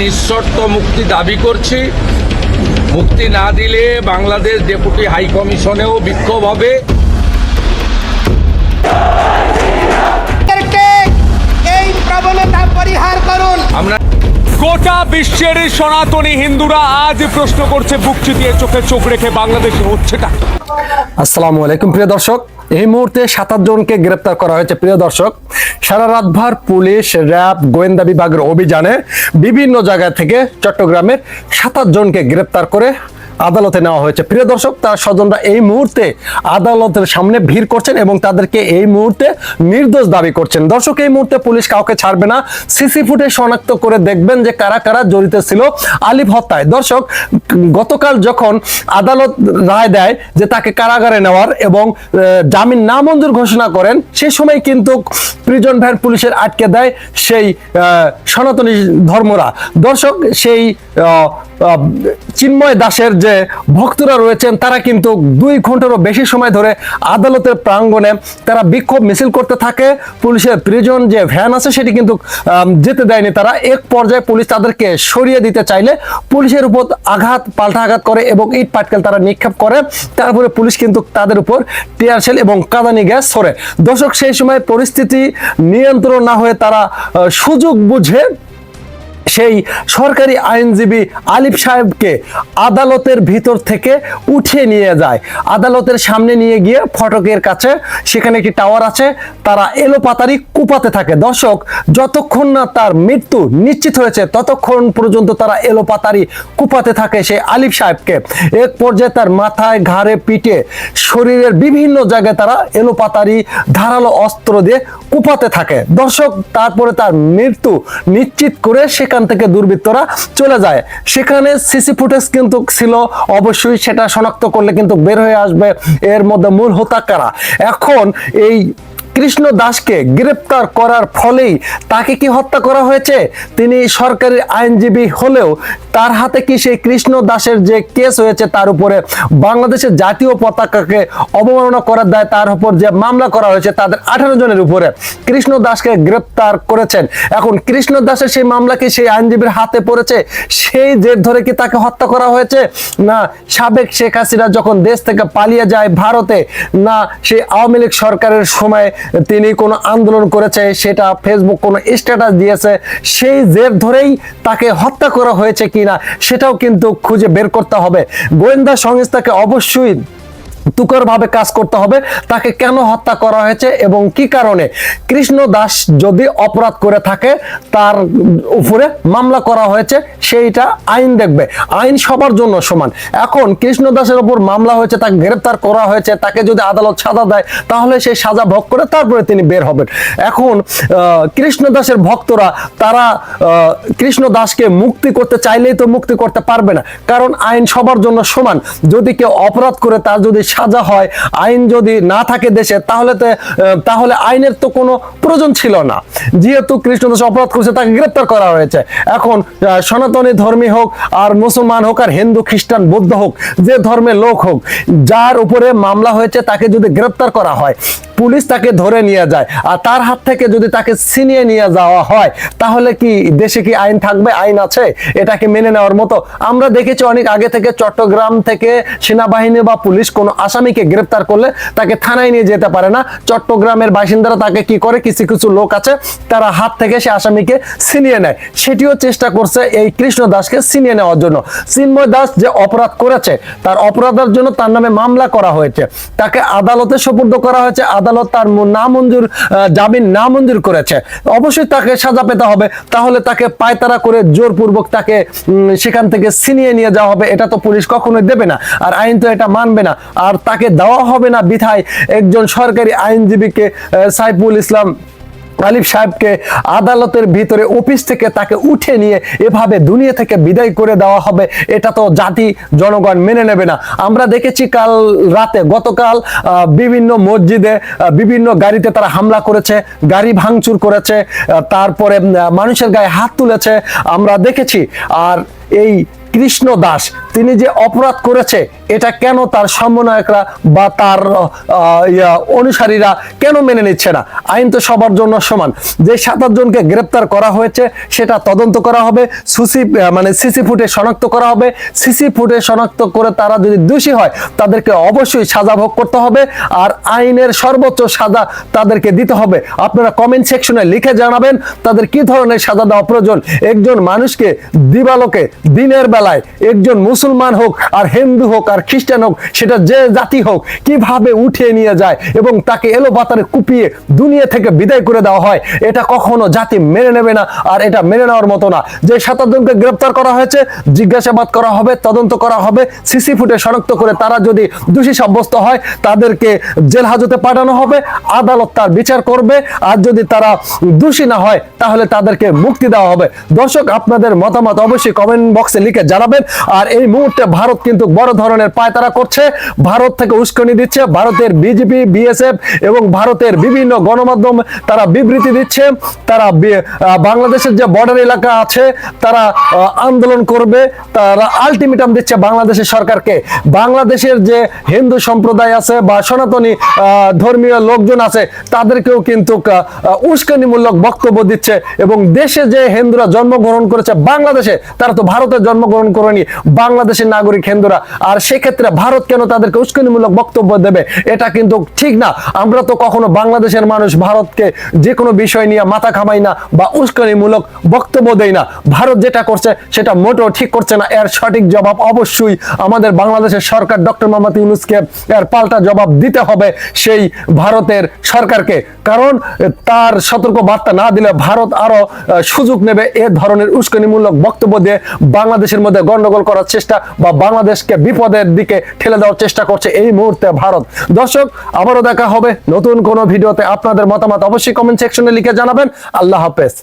নিঃশর্ত মুক্তি দাবি করছি। মুক্তি না দিলে বাংলাদেশ ডেপুটি হাই কমিশনেও বিক্ষোভ হবে। সরকারকে এই প্রবণতা পরিহার করুন। আমরা গোটা বিশ্বের সনাতনী হিন্দুরা আজ প্রশ্ন করছে বুক চিতিয়ে চোখে চোখ রেখে বাংলাদেশে হচ্ছেটা? আসসালামু আলাইকুম প্রিয় দর্শক। এই মুহূর্তে সাতাশ জনকে গ্রেপ্তার করা হয়েছে, প্রিয় দর্শক। সারা রাতভর পুলিশ, র্যাব, গোয়েন্দা বিভাগের অভিযানে বিভিন্ন জায়গা থেকে চট্টগ্রামের সাতাশ জনকে গ্রেপ্তার করে আদালতে নেওয়া হয়েছে। প্রিয় দর্শক, তার স্বজনরা এই মুহূর্তে আদালতের সামনে ভিড় করছেন এবং তাদেরকে এই মুহূর্তে নির্দোষ দাবি করছেন। দর্শক, এই মুহূর্তে পুলিশ কাউকে ছাড়বে না। সিসি ফুটে শনাক্ত করে দেখবেন যে কারা কারা জড়িত ছিল আলিফ হত্যায়। দর্শক, গতকাল যখন আদালত রায় দেয় যে তাকে কারাগারে নেওয়ার এবং জামিন নামঞ্জুর ঘোষণা করেন, সে সময় কিন্তু প্রিজন ভ্যান পুলিশের আটকে দেয় সেই সনাতনী ধর্মরা। দর্শক, সেই চিন্ময় দাসের যে ভক্তরা রয়েছেন, তারা কিন্তু দুই ঘন্টারও বেশি সময় ধরে আদালতের প্রাঙ্গণে তারা বিক্ষোভ মিছিল করতে থাকে। পুলিশের প্রিজন যে ভ্যান আছে, সেটি কিন্তু যেতে দেয়নি তারা। এক পর্যায়ে পুলিশ তাদেরকে সরিয়ে দিতে চাইলে পুলিশের উপর আঘাত, পাল্টা আঘাত করে এবং ইট পাটকেল তারা নিক্ষেপ করে। তারপরে পুলিশ কিন্তু তাদের উপর টিয়ারশেল এবং কাদানি গ্যাস ছড়ে। দর্শক, সেই সময় পরিস্থিতি নিয়ন্ত্রণ না হয়ে তারা সুযোগ বুঝে সেই সরকারি আইনজীবী আলিফ সাহেবকে আদালতের ভিতর থেকে উঠিয়ে নিয়ে যায়। আদালতের সামনে নিয়ে গিয়ে ফটকের কাছে সেখানে একটি টাওয়ার আছে, তারা এলোপাতারি কুপাতে থাকে। দর্শক, যতক্ষণ না তার মৃত্যু নিশ্চিত হয়েছে, ততক্ষণ পর্যন্ত তারা এলোপাতারি কুপাতে থাকে সেই আলিফ সাহেবকে। এক পর্যায়ে তার মাথায় ঘাড়ে পিঠে শরীরের বিভিন্ন জায়গায় তারা এলোপাতারি ধারালো অস্ত্র দিয়ে কুপাতে থাকে। দর্শক, তারপরে তার মৃত্যু নিশ্চিত করে সেখান থেকে দুর্বৃত্তরা চলে যায়। সেখানে সিসি ফুটেজ কিন্তু ছিল, অবশ্যই সেটা শনাক্ত করলে কিন্তু বের হয়ে আসবে। এর মধ্যে মূল হোতা কারা এখন এই কৃষ্ণ দাসকে গ্রেপ্তার করার ফলেই তাকে কি হত্যা করা হয়েছে? তিনি সরকারি আইনজীবী হলেও তার হাতে কি সেই কৃষ্ণ দাসের যে কেস হয়েছে তার উপরে বাংলাদেশের জাতীয় পতাকাকে অবমাননা করার দায় তার উপর যে মামলা করা হয়েছে তাদের আঠারো জনের উপরে কৃষ্ণ দাসকে গ্রেপ্তার করেছেন। এখন কৃষ্ণ দাসের সেই মামলা কি সেই আইনজীবীর হাতে পড়েছে? সেই জের ধরে কি তাকে হত্যা করা হয়েছে? না, সাবেক শেখ হাসিনা যখন দেশ থেকে পালিয়ে যায় ভারতে, না, সেই আওয়ামী লীগ সরকারের সময় তিনি কোনো আন্দোলন করেছে, সেটা ফেসবুক কোনো স্ট্যাটাস দিয়েছে, সেই জের ধরেই তাকে হত্যা করা হয়েছে কিনা, সেটাও কিন্তু খুঁজে বের করতে হবে। গোয়েন্দা সংস্থাকে অবশ্যই তুকরভাবে কাজ করতে হবে। তাকে কেন হত্যা করা হয়েছে এবং কি কারণে? কৃষ্ণ দাস যদি অপরাধ করে থাকে, তার উপরে মামলা করা হয়েছে, সেইটা আইন দেখবে। আইন সবার জন্য সমান। এখন কৃষ্ণ দাসের উপর মামলা হয়েছে, তাকে গ্রেপ্তার করা হয়েছে, তাকে যদি আদালত সাজা দেয়, তাহলে সেই সাজা ভোগ করে তারপরে তিনি বের হবেন। এখন কৃষ্ণ দাসের ভক্তরা, তারা কৃষ্ণ দাসকে মুক্তি করতে চাইলেই তো মুক্তি করতে পারবে না। কারণ আইন সবার জন্য সমান। যদি কেউ অপরাধ করে, তার যদি সাজা হয়, আইন যদি না থাকে দেশে, তাহলে তাহলে আইনের তো কোনো প্রয়োজন ছিল না। যেহেতু কৃষ্ণ দাস অপরাধ করেছে, তাকে গ্রেপ্তার করা হয়েছে। এখন সনাতনী ধর্মী হোক আর মুসলমান হোক আর হিন্দু, খ্রিস্টান, বৌদ্ধ হোক, যে ধর্মের লোক হোক, যার উপরে মামলা হয়েছে, তাকে যদি গ্রেপ্তার করা হয় পুলিশ তাকে ধরে নিয়ে যায়। আর তার হাত থেকে যদি তাকে ছিনিয়ে নিয়ে যাওয়া হয়, তাহলে কি দেশে কি আইন থাকবে? আইন আছে? এটাকে মেনে নেওয়ার মতো। আমরা দেখেছি অনেক আগে থেকে চট্টগ্রাম থেকে সেনাবাহিনী বা পুলিশ কোনো আসামিকে গ্রেপ্তার করলে তাকে থানায় নিয়ে যেতে পারে না। চট্টগ্রামের বাসিন্দারা তাকে কি করে? কিছু কিছু লোক আছে, তারা হাত থেকে সে আসামিকে ছিনিয়ে নেয়। সেটিও চেষ্টা করছে এই কৃষ্ণ দাসকে ছিনিয়ে নেওয়ার জন্য। চিন্ময় দাস যে অপরাধ করেছে, তার অপরাধের জন্য তার নামে মামলা করা হয়েছে। তাকে আদালতে সুপর্দ করা হয়েছে। আদালত তার না নামঞ্জুর জামিন নামঞ্জুর করেছে। অবশ্যই তাকে সাজা পেতে হবে। তাহলে তাকে পায়তারা করে জোরপূর্বক তাকে সেখান থেকে ছিনিয়ে নিয়ে যাওয়া হবে। এটা তো পুলিশ কখনোই দেবে না। আর আইন তো এটা মানবে না। আর তাকে দেওয়া হবে না বিধায় একজন সরকারি আইনজীবীকে সাইফুল ইসলাম আলিফ সাহেবকে আদালতের ভিতরে অফিস থেকে তাকে উঠে নিয়ে এভাবে দুনিয়া থেকে বিদায় করে দেওয়া হবে, এটা তো জাতি জনগণ মেনে নেবে না। আমরা দেখেছি কাল রাতে, গতকাল বিভিন্ন মসজিদে বিভিন্ন গাড়িতে তারা হামলা করেছে, গাড়ি ভাঙচুর করেছে তারপরে মানুষের গায়ে হাত তুলেছে, আমরা দেখেছি। আর এই কৃষ্ণ দাস। তিনি যে অপরাধ করেছে, এটা কেন তার সমন্বয়করা বা তার অনুসারীরা কেন মেনে নিচ্ছে না? আইন তো সবার জন্য সমান। যে সাত জনকে গ্রেপ্তার করা হয়েছে, সেটা তদন্ত করা হবে, সুসি মানে সিসি ফুটে শনাক্ত করা হবে। সিসি ফুটে শনাক্ত করে তারা যদি দোষী হয়, তাদেরকে অবশ্যই সাজা ভোগ করতে হবে আর আইনের সর্বোচ্চ সাজা তাদেরকে দিতে হবে। আপনারা কমেন্ট সেকশনে লিখে জানাবেন, তাদের কি ধরনের সাজা দেওয়া প্রয়োজন? একজন মানুষকে দিবালোকে দিনের বেলায় একজন মুসলমান হোক আর হিন্দু হোক আর খ্রিস্টান হোক, সেটা যে জাতি হোক, কীভাবে উঠিয়ে নিয়ে যায় এবং তাকে এলো বাতারে কুপিয়ে দুনিয়া থেকে বিদায় করে দেওয়া হয়, এটা কখনো জাতি মেনে নেবে না আর এটা মেনে নেওয়ার মতো না। যে সাতাশ জনকে গ্রেপ্তার করা হয়েছে, জিজ্ঞাসাবাদ করা হবে, তদন্ত করা হবে সিসি ফুটে শনাক্ত করে তারা যদি দোষী সাব্যস্ত হয়, তাদেরকে জেল হাজতে পাঠানো হবে, আদালত তার বিচার করবে, আর যদি তারা দোষী না হয়, তাহলে তাদেরকে মুক্তি দেওয়া হবে। দর্শক, আপনাদের মতামত অবশ্যই কমেন্ট বক্সে লিখে জানাবেন। আর এই মুহূর্তে ভারত কিন্তু বড় ধরনের পায়তারা করছে। ভারত থেকে উস্কানি দিচ্ছে। ভারতের বিজেপি, বিএসএফ এবং ভারতের বিভিন্ন গণমাধ্যম তারা বিবৃতি দিচ্ছে। তারা বাংলাদেশের যে বর্ডার এলাকা আছে, তারা আন্দোলন করবে। তারা আলটিমেটাম দিচ্ছে বাংলাদেশের সরকারকে। বাংলাদেশের যে হিন্দু সম্প্রদায় আছে বা সনাতনী ধর্মীয় লোকজন আছে, তাদেরকেও কিন্তু উস্কানিমূলক বক্তব্য দিচ্ছে। এবং দেশে যে হিন্দুরা জন্মগ্রহণ করেছে বাংলাদেশে, তারা তো ভারতে জন্মগ্রহণ করেনি বাংলাদেশের নাগরিক হিন্দুরা। আর সেক্ষেত্রে ভারত কেন তাদেরকে উস্কানিমূলক বক্তব্য দেবে? এটা কিন্তু ঠিক না। আমরা তো কখনো বাংলাদেশের মানুষ ভারতকে যে কোনো বিষয় নিয়ে মাথা খামাই না বা উস্কানিমূলক বক্তব্য দেই না। ভারত যেটা করছে, সেটা মোটেও ঠিক করছে না। এর সঠিক জবাব অবশ্যই আমাদের বাংলাদেশের সরকার ডক্টর মোহাম্মদ ইউনুসকে এর পাল্টা জবাব দিতে হবে সেই ভারতের সরকারকে। কারণ তার সতর্ক বার্তা না দিলে ভারত আরও সুযোগ নেবে এ ধরনের উস্কানিমূলক বক্তব্য দিয়ে বাংলাদেশের মধ্যে গন্ডগোল করার চেষ্টা বা বাংলাদেশকে বিপদের দিকে ঠেলে দেওয়ার চেষ্টা করছে এই মুহূর্তে ভারত। দর্শক, আবারও দেখা হবে নতুন কোনো ভিডিওতে। আপনাদের মতামত অবশ্যই কমেন্ট সেকশনে লিখে জানাবেন। আল্লাহ হাফেজ।